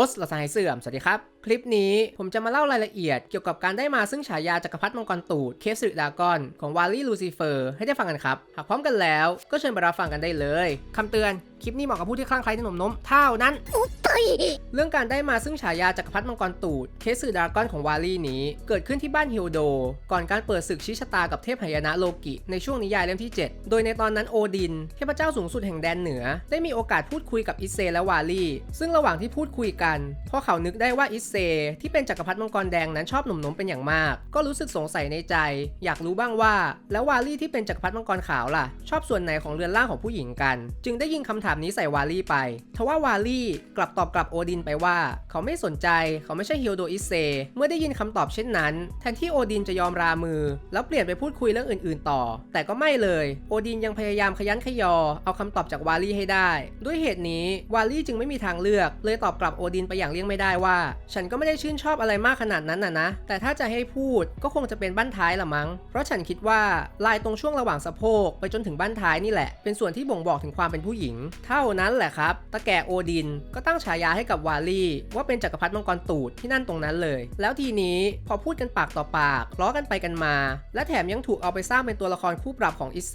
อสลาสายเสื่อม สวัสดีครับ คลิปนี้ผมจะมาเล่ารายละเอียดเกี่ยวกับการได้มาซึ่งฉายาจักรพรรดิมังกรตูดเคสสึดากอนของวาลีลูซิเฟอร์ให้ได้ฟังกันครับ หากพร้อมกันแล้วก็เชิญไปรับฟังกันได้เลย คำเตือน คลิปนี้เหมาะกับผู้ที่คลั่งไคล้ในหนมนมเท่านั้น เรื่องการได้มาซึ่งฉายาจักรพรรดิมังกรตูด เคสสึดากอนของวาลีนี้ เกิดขึ้นที่บ้านฮิลโด ก่อนการเปิดศึกชิชะตากับเทพหายนะโลกิ ในช่วงนิยายเล่มที่ 7 โดยในตอนนั้นโอดิน เทพเจ้าสูงสุดแห่งแดนเหนือ ได้มีโอกาสพูดคุยกับอิเซและวาลีซึ่งระหว่างที่พูดคุยกัน พอเขานึกได้ว่าอิเซที่เป็นจักรพรรดิมังกรแดงนั้นชอบหนุ่มๆเป็นอย่างมาก ก็รู้สึกสงสัยในใจ อยากรู้บ้างว่า แล้ววาลีที่เป็นจักรพรรดิมังกรขาวล่ะ ชอบส่วนไหนของเรือนร่างของผู้หญิงกัน จึงได้ยิงคำถามนี้ใส่วาลีไป ทว่าวาลีกลับตอบกลับโอดินไปว่า เขาไม่สนใจเขาไม่ใช่ฮิลโดอิเซ เมื่อได้ยินคำตอบเช่นนั้น แทนที่โอดินจะยอมรามือ แล้วเปลี่ยนไปพูดคุยเรื่องอื่นๆต่อ แต่ก็ไม่เลย โอดินยังพยายามขยันขยอ เอาคำตอบจากวาลีให้ได้ ด้วยเหตุนี้วาลีจึงไม่มีทางเลือก เลยตอบกลับโอดินไปอย่างเลี่ยงไม่ได้ว่า ฉันก็ไม่ได้ชื่นชอบอะไรมากขนาดนั้นน่ะนะ แต่ถ้าจะให้พูดก็คงจะเป็นบั้นท้ายละมั้ง เพราะฉันคิดว่าลายตรงช่วงระหว่างสะโพกไปจนถึงบั้นท้ายนี่แหละ เป็นส่วนที่บ่งบอกถึงความเป็นผู้หญิง เท่านั้นแหละครับ ตะแก่โอดินก็ตั้งฉายาให้กับวาลีว่าเป็นจักรพรรดิมังกรตูดที่นั่นตรงนั้นเลย แล้วทีนี้พอพูดกันปากต่อปากล้อกันไปกันมา และแถมยังถูกเอาไปสร้างเป็นตัวละครคู่ปรับของอิเซ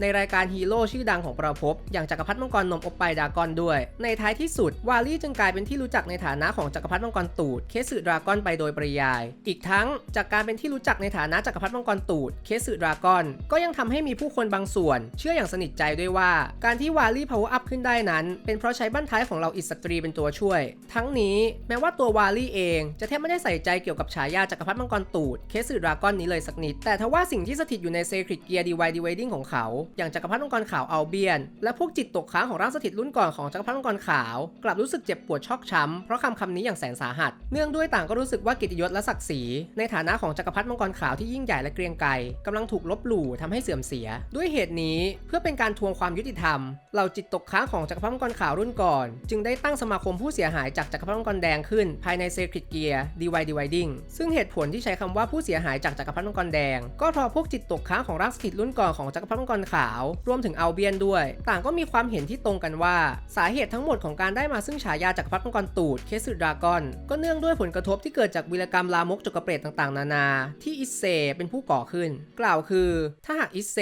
ในรายการฮีโร่ชื่อดังของประภพอย่างจักรพรรดิมังกรนมอบไปดากอนด้วย ในท้ายที่สุดวาลีจึงกลายเป็นที่รู้จักในฐานะของจักรพรรดิมังกรตูดเคสึดราก้อนไปโดยปริยาย อีกทั้งจากการเป็นที่รู้จักในฐานะจักรพรรดิมังกรตูดเคสึดราก้อนก็ยังทำให้มีผู้คนบางส่วน เชื่ออย่างสนิทใจด้วยว่า การที่วาลีพาวเวอร์อัพขึ้นได้นั้น เป็นเพราะใช้บั้นท้ายของเราอิสตรีเป็นตัวช่วย ทั้งนี้แม้ว่าตัววาลีเอง จะแทบไม่ได้ใส่ใจเกี่ยวกับฉายาจักรพรรดิมังกรตูดเคสึดราก้อนนี้เลยสักนิด แต่ทว่าสิ่งที่สถิตอยู่ในเซคริตเกียร์ดีไวดีไวดิ้งของเขา อย่างจักรพรรดิมังกรขาวอัลเบียน และพวกจิตตกค้างของร่างสถิตรุ่นก่อนของจักรพรรดิมังกรขาว กลับรู้สึกเจ็บปวดชอกช้ำเพราะคำคำนี้อย่างแสนสาหัส เนื่องด้วยต่างก็รู้สึกว่ากิตยศและศักดิ์ศรีในฐานะของจักรพรรดิมังกรขาวที่ยิ่งใหญ่และเกรียงไกรกำลังถูกลบหลู่ทำให้เสื่อมเสีย ด้วยเหตุนี้เพื่อเป็นการทวงความยุติธรรมเหล่าจิตตกค้างของจักรพรรดิมังกรขาวรุ่นก่อน จึงได้ตั้งสมาคมผู้เสียหายจากจักรพรรดิมังกรแดงขึ้นภายในเซคริตเกียร์ดีไวดีไวดิงซึ่งเหตุผลที่ใช้คำว่าผู้เสียหายจากจักรพรรดิมังกรแดง ก็เพราะพวกจิตตกค้างของร่างสถิตรุ่นก่อนของจักรพรรดิมังกรขาว รวมถึงอัลเบียนด้วย ต่างก็มีความเห็นที่ตรงกันว่า สาเหตุทั้งหมดของการได้มาซึ่งฉายาจักรพรรดิมังกรตูดเคสึดรากอนก็เนื่องด้วยผลกระทบที่เกิดจากวีรกรรมลามกจกกรเปรตต่างๆ นานา ที่อิเซเป็นผู้ก่อขึ้น กล่าวคือ ถ้าหากอิเซ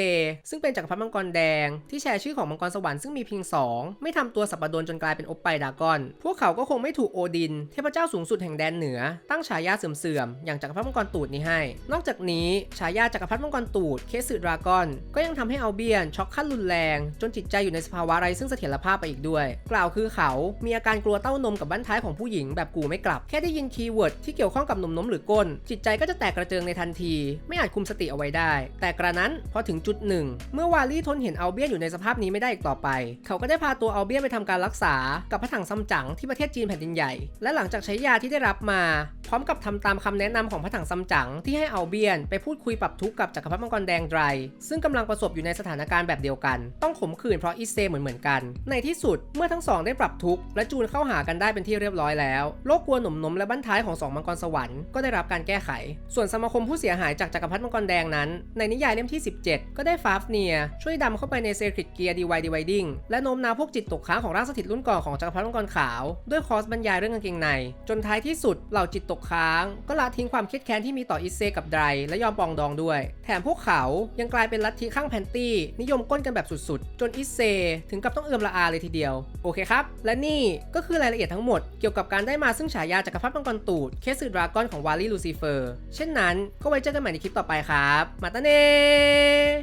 ซึ่งเป็นจักรพรรดิมังกรแดง ที่แชร์ชื่อของมังกรสวรรค์ซึ่งมีเพียงสองไม่ทำตัวสับปะรดจนกลายเป็นอบไปดากอนพวกเขาก็คงไม่ถูกโอดิน เทพเจ้าสูงสุดแห่งแดนเหนือ ตั้งฉายาเสื่อมๆอย่างจักรพรรดิมังกรตูดนี้ให้ นอกจากนี้ฉายาจักรพรรดิมังกรตูดเคสึดรากอน ก็ยังทำให้อัลเบียนช็อกขั้นรุนแรง จนจิตใจอยู่ในสภาวะไร้ซึ่งเสถียรภาพไปอีกด้วย กล่าวคือเขา มีอาการกลัวเต้านมกับบั้นท้ายของผู้หญิงแบบกูไม่กลับ แค่ได้ยินคีย์เวิร์ดที่เกี่ยวข้องกับนมนมหรือก้น จิตใจก็จะแตกกระเจิงในทันที ไม่อาจคุมสติเอาไว้ได้ แต่กระนั้นพอถึงจุดหนึ่ง เมื่อวาลี่ทนเห็นอัลเบียนอยู่ในสภาพนี้ไม่ได้อีกต่อไป เขาก็ได้พาตัวอัลเบียนไปทำการรักษากับพระถังซัมจังที่ประเทศจีนแผ่นดินใหญ่ และหลังจากใช้ยาที่ได้รับมา พร้อมกับทำตามคำแนะนำของพระถังซัมจั๋งที่ให้เอัลเบียน ไปพูดคุยปรับทุกข์กับจักรพรรดิมังกรแดงไดรซึ่งกำลังประสบอยู่ในสถานการณ์แบบเดียวกัน ต้องขมขื่นเพราะอิเซเหมือนเหมือนกัน ในที่สุดเมื่อทั้งสองได้ปรับทุกข์และจูนเข้าหากันได้เป็นที่เรียบร้อยแล้วโรคกลัวหนุ่มนมและบั้นท้ายของสองมังกรสวรรค์ก็ได้รับการแก้ไข ส่วนสมาคมผู้เสียหายจากจักรพรรดิมังกรแดงนั้น ในนิยายเล่มที่ 17 ก็ได้ฟาฟเนียช่วยดำเข้าไปในเซคริตเกียร์ดีไวดีไวดิ้งและโน้มน้าวพวกจิตตกค้างของร่างสถิตรุ่นก่อนของจักรพรรดิมังกรขาวด้วยคอร์สบรรยายเรื่องกางเกงใน จนท้ายที่สุดเหล่าจิตตกค้าง ก็ละทิ้งความเครียดแค้นที่มีต่ออิเซกับไดรและยอมปองดองด้วย แถมพวกเขายังกลายเป็นลัทธิข้างแพนตี้นิยมก้นกันแบบสุดๆ จนอิเซถึงกับต้องเอื้อมละอาเลยทีเดียว โอเคครับ และนี่ก็คือรายละเอียดทั้งหมดเกี่ยวกับการได้มาซึ่งฉายาจักรพรรดิมังกรตูดเคสดราก้อนของวาลีลูซิเฟอร์เช่นนั้นก็ไว้เจอกันใหม่ในคลิปต่อไปครับ มาตาเน่